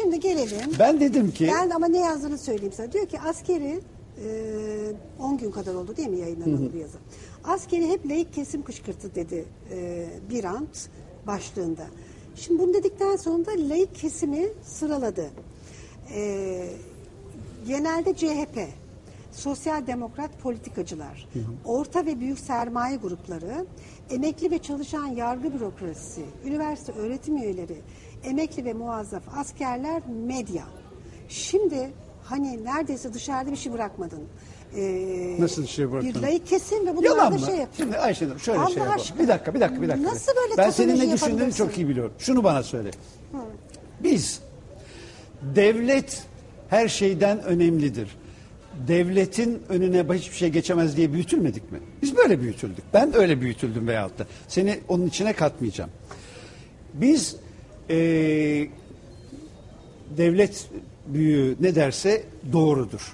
Şimdi gelelim. Ben dedim ki Ben ama ne yazdığını söyleyeyim sana. Diyor ki askeri e, 10 gün kadar oldu değil mi yayınlanan bu yazı. Askeri hep layık kesim kışkırtı dedi e, bir ant başlığında. Şimdi bunu dedikten sonra da layık kesimi sıraladı. E, genelde CHP, sosyal demokrat politikacılar, orta ve büyük sermaye grupları, emekli ve çalışan yargı bürokrasisi, üniversite öğretim üyeleri, emekli ve muazzaf askerler, medya. Şimdi hani neredeyse dışarıda bir şey bırakmadın. Ee, Nasıl bir şey bırakmadın? Bir layık kesim ve bunlar da şey yapıyor. Şimdi Ayşenur şöyle Allah şey yapalım. aşkına. Bir dakika, bir dakika, bir dakika. Nasıl böyle Ben senin ne düşündüğünü çok iyi biliyorum. Şunu bana söyle. Biz devlet her şeyden önemlidir. Devletin önüne hiçbir şey geçemez diye büyütülmedik mi? Biz böyle büyütüldük. Ben öyle büyütüldüm veyahut da. Seni onun içine katmayacağım. Biz eee devlet büyüğü ne derse doğrudur.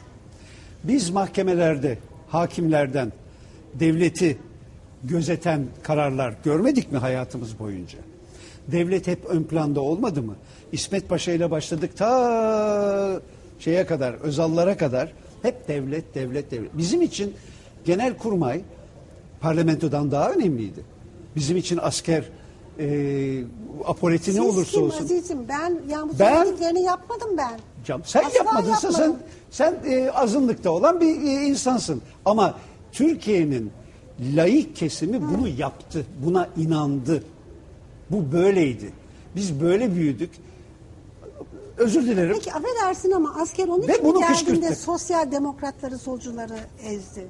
Biz mahkemelerde hakimlerden devleti gözeten kararlar görmedik mi hayatımız boyunca? Devlet hep ön planda olmadı mı? İsmet Paşa ile başladık ta şeye kadar, Özallara kadar hep devlet, devlet, devlet. Bizim için genel kurmay parlamentodan daha önemliydi. Bizim için asker e, apoleti ne Siz olursa kim olsun. azizim? Ben yani bu Ben- söylediklerini yapmadım ben. Canım, sen Asla yapmadınsa sen yapmadım. sen e, azınlıkta olan bir e, insansın. Ama Türkiye'nin laik kesimi bunu yaptı. Buna inandı. Bu böyleydi. Biz böyle büyüdük. Özür dilerim. Peki affedersin ama asker onun Ve için bunu geldiğinde kışkırttı. sosyal demokratları, solcuları ezdi?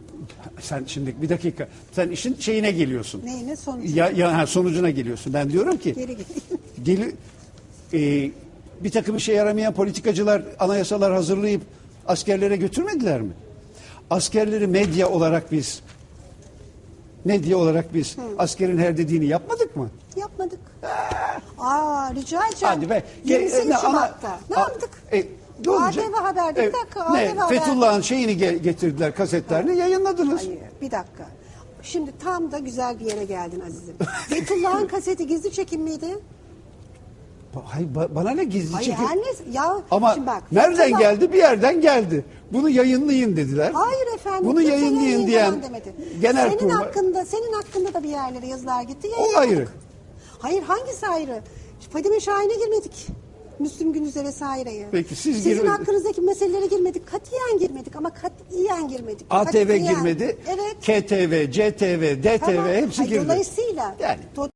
Sen şimdi bir dakika. Sen işin şeyine geliyorsun. Neyine sonucu? Ya, ya ha, sonucuna geliyorsun. Ben diyorum ki Geri gel. geli, e, bir takım işe yaramayan politikacılar anayasalar hazırlayıp askerlere götürmediler mi? Askerleri medya olarak biz medya olarak biz askerin her dediğini yapmadık mı? Yapmadık. Aa rica edeceğim. Hadi be. 28 E, ne- Şubat'ta. Ne yaptık? E, ne olacak? ATV Haber'de bir dakika. ne? ATV Haber. Fethullah'ın şeyini ge- getirdiler kasetlerini yayınladınız. Hayır bir dakika. Şimdi tam da güzel bir yere geldin Aziz'im. Fethullah'ın kaseti gizli çekim miydi? Ba- Hayır, ba- bana ne gizli Hayır çekim? her neyse. Ya Ama şimdi bak. nereden Fethullah- geldi? Bir yerden geldi. Bunu yayınlayın dediler. Hayır efendim. Bunu kimse yayınlayın diyen demedi. genel senin kurmay. hakkında senin hakkında da bir yerlere yazılar gitti. O yayınladık. ayrı. Hayır hangisi ayrı? Fadime Şahin'e girmedik. Müslüm Gündüz'e vesaireye. Peki, siz Sizin girmediniz. hakkınızdaki meselelere girmedik. Katiyen girmedik ama katiyen girmedik. ATV Katiyen. girmedi. Evet. KTV, CTV, DTV Tamam. hepsi Ay, girdi. Dolayısıyla Yani.